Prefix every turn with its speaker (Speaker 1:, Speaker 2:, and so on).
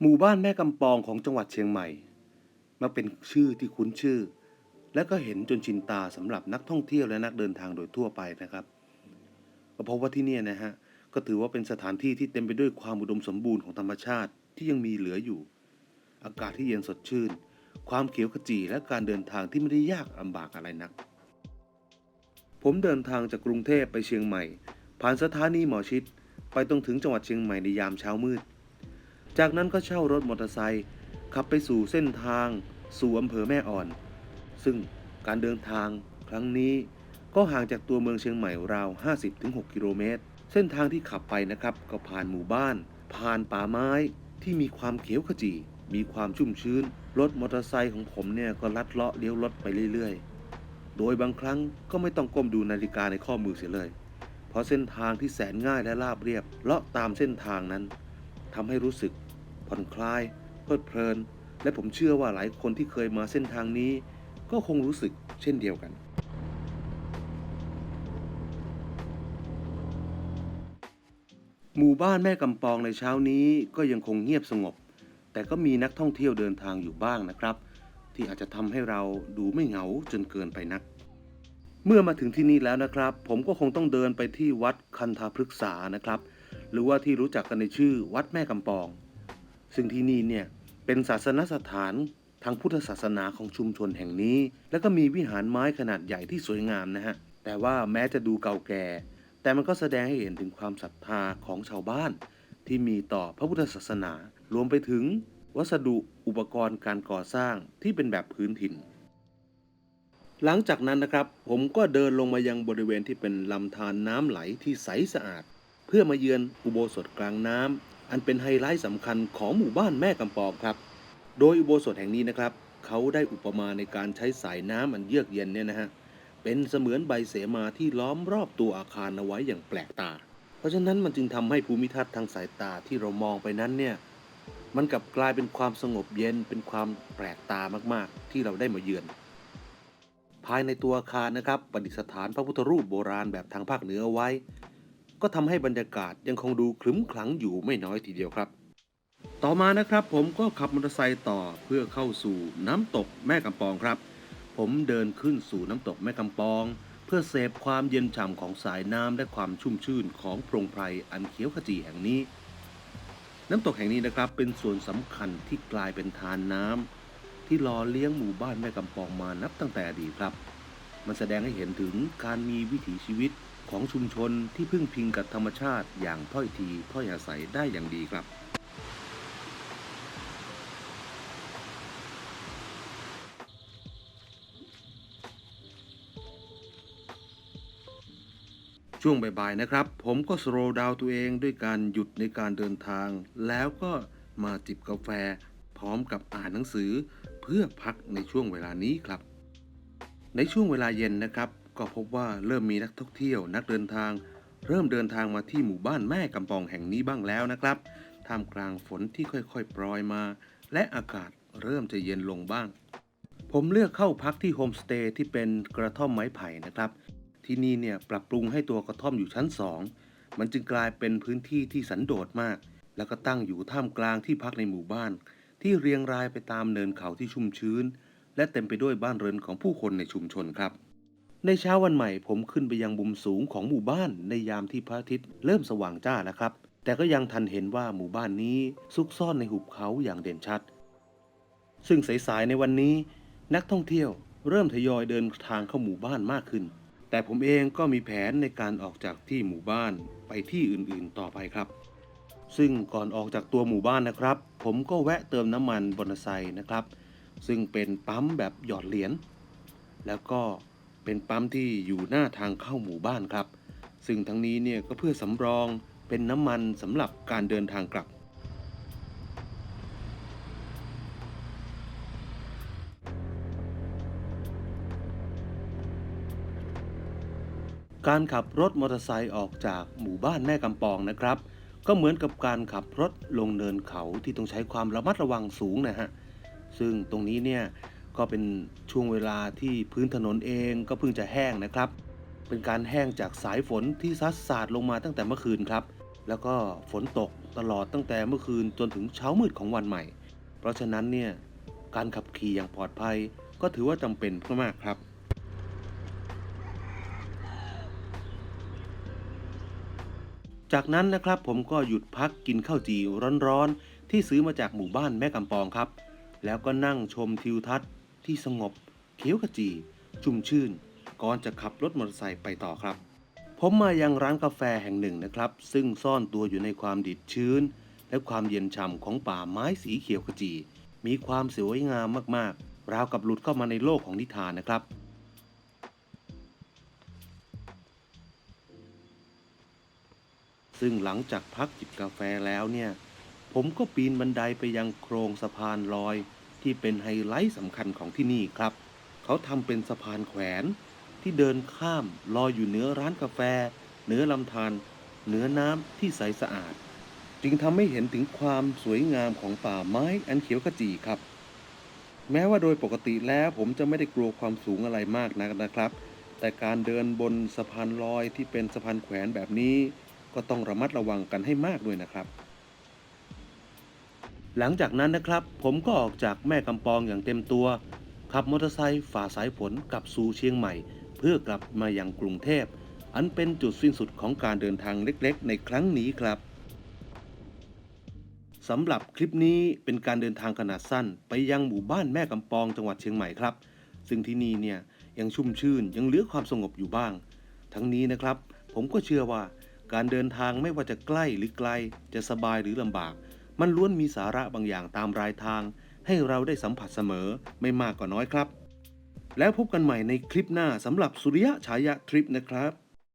Speaker 1: หมู่บ้านแม่กำปองของจังหวัดเชียงใหม่มักเป็นชื่อที่คุ้นชื่อ และก็เห็นจนชินตาสำหรับนักท่องเที่ยวและนักเดินทางโดยทั่วไปนะครับก็พบว่าที่นี่นะฮะก็ถือว่าเป็นสถานที่ที่เต็มไปด้วยความอุดมสมบูรณ์ของธรรมชาติที่ยังมีเหลืออยู่ อากาศที่เย็นสดชื่น ความเขียวขจีและการเดินทางที่ไม่ได้ยากลำบากอะไรนัก ผมเดินทางจากกรุงเทพไปเชียงใหม่ ผ่านสถานีหมอชิด ไปตรงถึงจังหวัดเชียงใหม่ในยามเช้ามืด จากนั้นก็เช่ารถมอเตอร์ไซค์ขับไปสู่เส้นทาง สู่อำเภอแม่อ่อน ซึ่งการเดินทางครั้งนี้ก็ห่างจากตัวเมืองเชียงใหม่ราว 50-6 กิโลเมตร เส้นทางที่ขับไปนะครับก็ผ่านหมู่บ้าน ผ่านป่าไม้ที่มีความเขียวขจี มีความชุ่มชื้น รถมอเตอร์ไซค์ของผมเนี่ยก็ลัดเลาะเลี้ยวรถไปเรื่อยๆ โดยบางครั้งก็ไม่ต้องก้มดูนาฬิกาในข้อมือเสียเลย เพราะเส้นทางที่แสนง่ายและราบเรียบเลาะตามเส้นทางนั้นทำให้รู้สึก ผ่อนคลายเพลิดเพลิน และผมเชื่อว่าหลายคนที่เคยมาเส้นทางนี้ ก็คงรู้สึกเช่นเดียวกัน หมู่บ้านแม่กำปองในเช้านี้ก็ยังคงเงียบสงบ แต่ก็มีนักท่องเที่ยวเดินทางอยู่บ้างนะครับ ที่อาจจะทำให้เราดูไม่เหงาจนเกินไปนักเมื่อมาถึงที่นี่แล้วนะครับ ผมก็คงต้องเดินไปที่วัดคันธาพฤกษานะครับ หรือว่าที่รู้จักกันในชื่อวัดแม่กำปอง ซึ่งที่นี่เนี่ยเป็นศาสนสถานทางพุทธศาสนาของชุมชนแห่งนี้ แล้วก็มีวิหารไม้ขนาดใหญ่ที่สวยงามนะฮะ แต่ว่าแม้จะดูเก่าแก่ แต่มันก็แสดงให้เห็นถึงความศรัทธาของชาวบ้าน ที่มีต่อพระพุทธศาสนา รวมไปถึง วัสดุอุปกรณ์การก่อสร้างที่เป็นแบบพื้นถิ่น หลังจากนั้นนะครับ ผมก็เดินลงมายังบริเวณที่เป็นลำธารน้ำไหลที่ใสสะอาด เพื่อมาเยือนอุโบสถกลางน้ำ อันเป็นไฮไลท์สำคัญของหมู่บ้านแม่กำปองครับ โดยอุโบสถแห่งนี้นะครับ เขาได้อุปมาในการใช้สายน้ำอันเยือกเย็นเนี่ยนะฮะ เป็นเสมือนใบเสมาที่ล้อมรอบตัวอาคารเอาไว้อย่างแปลกตา เพราะฉะนั้นมันจึงทำให้ภูมิทัศน์ทางสายตาที่เรามองไปนั้นเนี่ย มันกลับกลายเป็นความสงบเย็น เป็นความแปลกตามากๆ ที่เราได้มาเยือน ภายในตัวอาคารนะครับประดิษฐานพระพุทธรูปโบราณแบบทางภาคเหนือเอาไว้ ก็ทำให้บรรยากาศยังคงดูครึ้มขลังอยู่ไม่น้อยทีเดียวครับ ต่อมานะครับผมก็ขับมอเตอร์ไซค์ต่อเพื่อเข้าสู่น้ำตกแม่กำปองครับ ผมเดินขึ้นสู่น้ำตกแม่กำปอง เพื่อเสพความเย็นฉ่ำของสายน้ำและความชุ่มชื่นของโปร่งไพรอันเขียวขจีแห่งนี้ น้ำตกแห่งนี้นะครับเป็นส่วนสำคัญที่กลายเป็นทานน้ำที่หล่อเลี้ยงหมู่บ้านแม่กำปองมานับตั้งแต่อดีตครับ มันแสดงให้เห็นถึงการมีวิถีชีวิต ของชุมชนที่พึ่งพิงกับธรรมชาติอย่างถ้อยทีถ้อยอาศัยได้อย่างดีครับ ช่วงบ่ายๆนะครับ ผมก็สโลดาวตัวเองด้วยการหยุดในการเดินทาง แล้วก็มาจิบกาแฟ พร้อมกับอ่านหนังสือ เพื่อพักในช่วงเวลานี้ครับ ในช่วงเวลาเย็นนะครับ ก็พบว่าเริ่มมีนักท่องเที่ยวนักเดินทาง เริ่มเดินทางมาที่หมู่บ้านแม่กำปองแห่งนี้บ้างแล้วนะครับ ท่ามกลางฝนที่ค่อยๆโปรยมา และอากาศเริ่มจะเย็นลงบ้าง ผมเลือกเข้าพักที่โฮมสเตย์ที่เป็นกระท่อมไม้ไผ่นะครับ ที่นี่เนี่ยปรับปรุงให้ตัวกระท่อมอยู่ชั้นสองมันจึงกลายเป็นพื้นที่ที่สันโดษมาก แล้วก็ตั้งอยู่ท่ามกลางที่พักในหมู่บ้าน ที่เรียงรายไปตามเนินเขาที่ชุ่มชื้น และเต็มไปด้วยบ้านเรือนของผู้คนในชุมชนครับ ในเช้าวันใหม่ผมขึ้นไปยังมุมสูงของหมู่บ้านในยามที่พระอาทิตย์เริ่มสว่างจ้าแล้วครับ แต่ก็ยังทันเห็นว่าหมู่บ้านนี้ซุกซ่อนในหุบเขาอย่างเด่นชัด ซึ่งสายๆในวันนี้ นักท่องเที่ยวเริ่มทยอยเดินทางเข้าหมู่บ้านมากขึ้น แต่ผมเองก็มีแผนในการออกจากที่หมู่บ้านไปที่อื่นๆต่อไปครับ ซึ่งก่อนออกจากตัวหมู่บ้านนะครับ ผมก็แวะเติมน้ำมันบนไซค์นะครับ ซึ่งเป็นปั๊มแบบหยอดเหรียญแล้วก็ เป็นปั๊มที่อยู่หน้าทางเข้าหมู่บ้านครับ ซึ่งทั้งนี้เนี่ยก็เพื่อสำรองเป็นน้ำมันสำหรับการเดินทางกลับ การขับรถมอเตอร์ไซค์ออกจากหมู่บ้านแม่กำปองนะครับ ก็เหมือนกับการขับรถลงเนินเขาที่ต้องใช้ความระมัดระวังสูงนะฮะ ซึ่งตรงนี้เนี่ย ก็เป็นช่วงเวลาที่พื้นถนนเองก็เพิ่งจะแห้งนะครับ เป็นการแห้งจากสายฝนที่ซัดสาดลงมาตั้งแต่เมื่อคืนครับ แล้วก็ฝนตกตลอดตั้งแต่เมื่อคืนจนถึงเช้ามืดของวันใหม่ เพราะฉะนั้นเนี่ยการขับขี่อย่างปลอดภัย ก็ถือว่าจำเป็นมากๆครับจากนั้นนะครับผมก็หยุดพักกินข้าวจีร้อนๆ ที่ซื้อมาจากหมู่บ้านแม่กำปองครับ แล้วก็นั่งชมทิวทัศน์ ที่สงบเขียวขจี ชุ่มชื่น ก่อนจะขับรถมอเตอร์ไซค์ไปต่อครับ ผมมายังร้านกาแฟแห่งหนึ่งนะครับ ซึ่งซ่อนตัวอยู่ในความดิบชื้น และความเย็นฉ่ำของป่าไม้สีเขียวขจี มีความสวยงามมากๆ ราวกับหลุดเข้ามาในโลกของนิทานนะครับซึ่งหลังจากพักจิบกาแฟแล้วเนี่ย ผมก็ปีนบันไดไปยังโครงสะพานลอย ที่เป็นไฮไลท์สำคัญของที่นี่ครับ เขาทำเป็นสะพานแขวนที่เดินข้ามลอยอยู่เหนือร้านกาแฟ เหนือลำธารเหนือน้ำที่ใสสะอาด จึงทำให้เห็นถึงความสวยงามของป่าไม้อันเขียวขจีครับ แม้ว่าโดยปกติแล้วผมจะไม่ได้กลัวความสูงอะไรมากนักนะครับ แต่การเดินบนสะพานลอยที่เป็นสะพานแขวนแบบนี้ ก็ต้องระมัดระวังกันให้มากด้วยนะครับ หลังจากนั้นนะครับ ผมก็ออกจากแม่กำปองอย่างเต็มตัว ขับมอเตอร์ไซค์ฝ่าสายฝนกลับสู่เชียงใหม่ เพื่อกลับมาอยังกรุงเทพ อันเป็นจุดสิ้นสุดของการเดินทางเล็กๆ ในครั้งนี้ครับสำหรับคลิปนี้เป็นการเดินทางขนาดสั้น ไปยังหมู่บ้านแม่กำปองจังหวัดเชียงใหม่ครับ ซึ่งที่นี่เนี่ยยังชุ่มชื่นยังเหลือความสงบอยู่บ้าง ทั้งนี้นะครับ ผมก็เชื่อว่าการเดินทางไม่ว่าจะใกล้หรือไกลจะสบายหรือลำบาก มันล้วนมีสาระบางอย่างตามรายทาง ให้เราได้สัมผัสเสมอไม่มากก็น้อยครับ แล้วพบกันใหม่ในคลิปหน้าสำหรับสุริยะฉายะทริปนะครับ